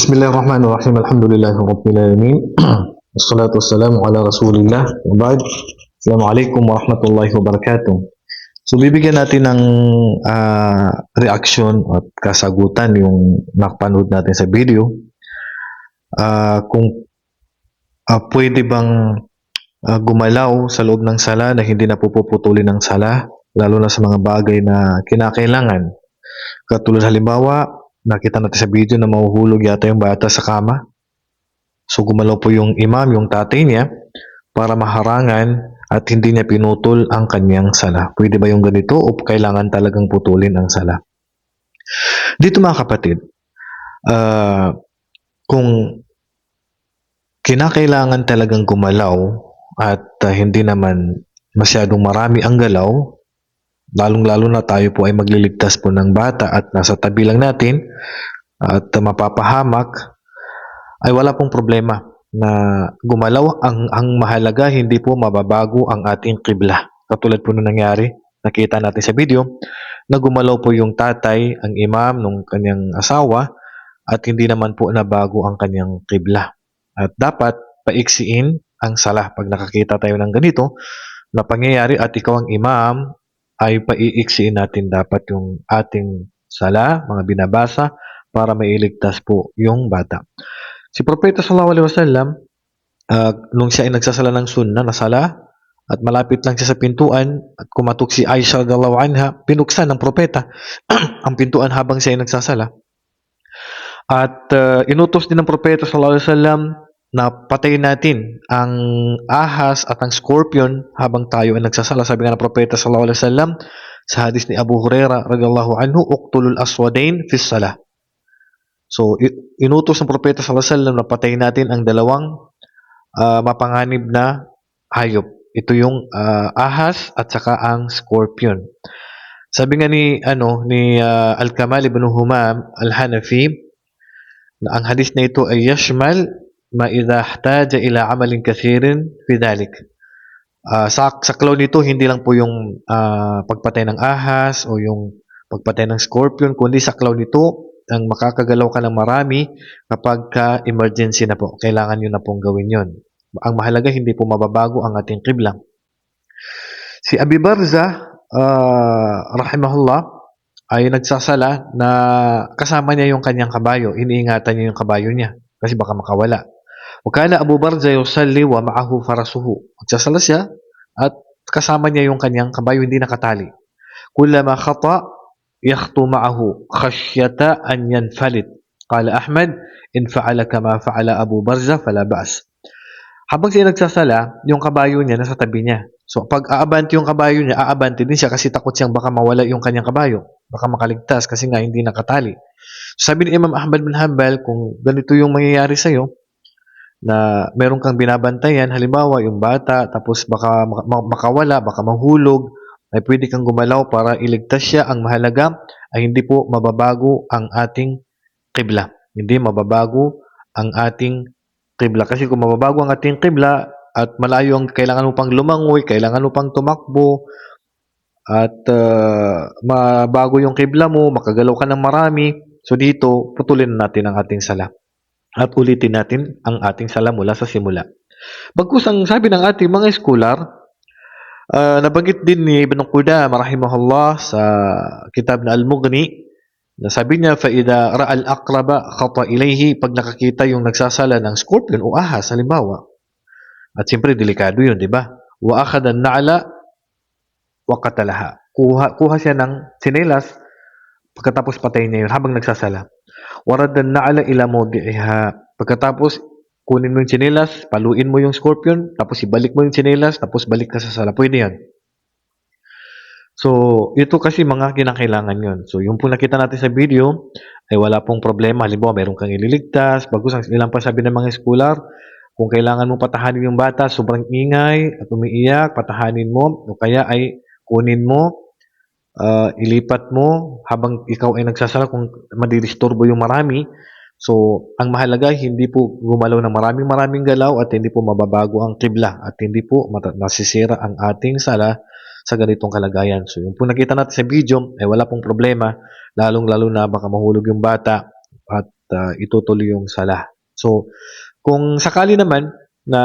بسم الله الرحمن الرحيم الحمد لله رب العالمين والصلاة والسلام على رسول الله وبعد السلام عليكم ورحمة الله وبركاته So bibigyan natin ng ah, reaction at kasagutan yung nakapanood natin sa video Ah, kung ah, pwede bang ah, gumalaw sa loob ng sala na hindi na pupuputulin ng sala lalo na sa mga bagay na kinakailangan katulad halimbawa nakita natin sa video na mahuhulog yata yung bata sa kama. So gumalaw po yung imam, yung tatay niya, para maharangan at hindi niya pinutol ang kanyang sala. Pwede ba yung ganito o kailangan talagang putulin ang sala? Dito mga kapatid, ah, kung kinakailangan talagang gumalaw at ah, hindi naman masyadong marami ang galaw, lalong-lalo na tayo po ay magliligtas po ng bata at nasa tabi lang natin at mapapahamak, ay wala pong problema na gumalaw. Ang, ang mahalaga, hindi po mababago ang ating kibla. Katulad po nung nangyari, nakita natin sa video, na gumalaw po yung tatay, ang imam, nung kanyang asawa, at hindi naman po nabago ang kanyang kibla. At dapat paiksiin ang salah. Pag nakakita tayo ng ganito, na pangyayari at ikaw ang imam, ay paiiksiin natin dapat yung ating sala, mga binabasa, para mailigtas po yung bata. Si Propeta Sallallahu Alaihi Wasallam, uh, nung siya ay nagsasala ng sunna na sala, at malapit lang siya sa pintuan, at kumatok si Aisha radhiyallahu anha, binuksan ng propeta ang pintuan habang siya ay nagsasala. At uh, inutos din ng propeta sallallahu alaihi wasallam na patayin natin ang ahas at ang scorpion habang tayo ay nagsasala. Sabi nga ng propeta sallallahu alaihi wasallam sa hadis ni Abu Huraira radhiyallahu anhu, uqtulul aswadain fi salah. So inutos ng propeta sallallahu alaihi wasallam na patayin natin ang dalawang uh, mapanganib na hayop. Ito yung uh, ahas at saka ang scorpion. Sabi nga ni ano ni uh, Al-Kamal ibn Humam Al-Hanafi na ang hadis na ito ay yashmal ma idha ihtaja ila amalin kathirin fi dhalik. Uh, sa saklaw nito hindi lang po yung uh, pagpatay ng ahas o yung pagpatay ng scorpion kundi saklaw nito ang makakagalaw ka ng marami kapag ka emergency na po. Kailangan nyo na pong gawin yon. Ang mahalaga hindi po mababago ang ating qibla. Si Abi Barza uh, rahimahullah ay nagsasala na kasama niya yung kanyang kabayo. Iniingatan niya yung kabayo niya kasi baka makawala. Wakala Abu Barza yusalli wa ma'ahu farasuhu. Magsasala at kasama niya yung kanyang kabayo hindi nakatali. Kullama khata yakhtu ma'ahu khashyata an yanfalit. Qala Ahmad, in fa'ala kama fa'ala Abu Barza fala ba's. Habang siya nagsasala, yung kabayo niya nasa tabi niya. So pag aabanti yung kabayo niya, aabanti din siya kasi takot siyang baka mawala yung kanyang kabayo. Baka makaligtas kasi nga hindi nakatali. Sabi ni Imam Ahmad bin Hanbal, kung ganito yung mangyayari sa'yo, na meron kang binabantayan, halimbawa yung bata, tapos baka makawala, baka mahulog, ay pwede kang gumalaw para iligtas siya. Ang mahalaga ay hindi po mababago ang ating qibla. Hindi mababago ang ating qibla. Kasi kung mababago ang ating qibla at malayo ang kailangan mo pang lumangoy, kailangan mo pang tumakbo, at uh, mabago yung qibla mo, makagalaw ka ng marami, so dito, putulin natin ang ating sala. At ulitin natin ang ating sala mula sa simula. Bagkus ang sabi ng ating mga scholar, uh, nabanggit din ni Ibn Qudam rahimahullah sa kitab na Al-Mughni, na sabi niya, فَإِذَا رَأَ الْأَقْرَبَ خَطَ إِلَيْهِ Pag nakakita yung nagsasala ng scorpion o ahas, halimbawa. At siyempre, delikado yun, di ba? وَأَخَذَ النَّعْلَ وَقَتَلَهَا Kuha, kuha siya ng sinelas, Pagkatapos patayin niya yun habang nagsasala. Waradan na'ala ila mawdi'iha. Pagkatapos kunin mo yung chinelas, paluin mo yung scorpion, tapos ibalik mo yung chinelas, tapos balik ka sa sala. Pwede yan. So, ito kasi mga kinakailangan yun. So, yung pong nakita natin sa video, ay wala pong problema. Halimbawa, meron kang ililigtas, bagus ang ilang pasabi ng mga eskular, kung kailangan mo patahanin yung bata, sobrang ingay at umiiyak, patahanin mo, o kaya ay kunin mo uh, ilipat mo habang ikaw ay nagsasala kung madiristorbo yung marami. So, ang mahalaga, hindi po gumalaw ng maraming maraming galaw at hindi po mababago ang kibla at hindi po masisira ang ating sala sa ganitong kalagayan. So, yung po nakita natin sa video, ay wala pong problema, lalong-lalo na baka mahulog yung bata at ah, itutuloy yung sala. So, kung sakali naman na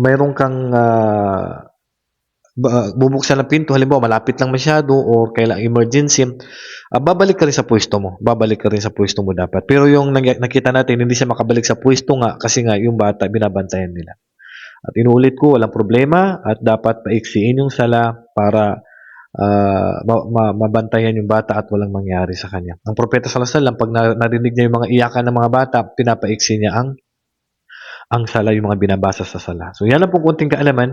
mayroon kang ah, bubuksan ng pinto, halimbawa malapit lang masyado or kailang emergency, ah, babalik ka rin sa pwesto mo. Babalik ka rin sa pwesto mo dapat. Pero yung nakita natin, hindi siya makabalik sa pwesto nga kasi nga yung bata binabantayan nila. At inuulit ko, walang problema at dapat paiksiin yung sala para ah, ma- ma- mabantayan yung bata at walang mangyari sa kanya. Ang propeta wasallam, pag na- narinig niya yung mga iyakan ng mga bata, pinapaiksi niya ang ang sala, yung mga binabasa sa sala. So yan lang pong kunting kaalaman.